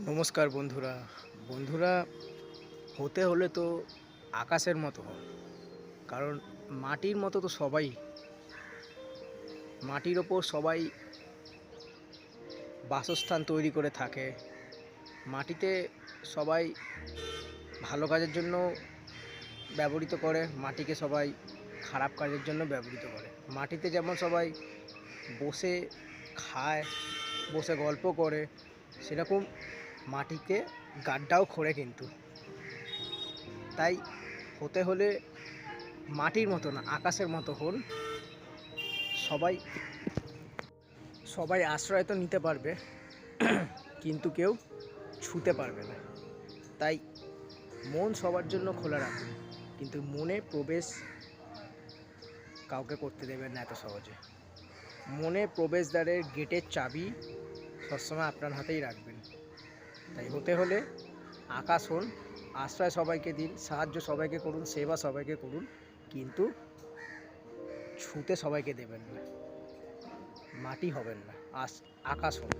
নমস্কার বন্ধুরা। বন্ধুরা, হতে হলে তো আকাশের মতো হও। কারণ মাটির মতো তো সবাই। মাটির ওপর সবাই বাসস্থান তৈরি করে থাকে। মাটিতে সবাই ভালো কাজের জন্য ব্যবহৃত করে। মাটিকে সবাই খারাপ কাজের জন্য ব্যবহৃত করে। মাটিতে যেমন সবাই বসে খায়, বসে গল্প করে, সেরকম মাটিতে গাড্ডাও খোঁড়ে কিন্তু। তাই হতে হলে মাটির মতো না, আকাশের মতো হন। সবাই সবাই আশ্রয় তো নিতে পারবে, কিন্তু কেউ ছুতে পারবে না। তাই মন সবার জন্য খোলা রাখুন, কিন্তু মনে প্রবেশ কাউকে করতে দেবেন না এত সহজে। মনে প্রবেশদ্বারের গেটের চাবি সবসময় আপনার হাতেই রাখবেন। তাই হতে হলে আকাশ হন, আশ্রয় সবাইকে দিন, সাহায্য সবাইকে করুন, সেবা সবাইকে করুন, কিন্তু ছুঁতে সবাইকে দেবেন না। মাটি হবেন না, আস, আকাশ হন।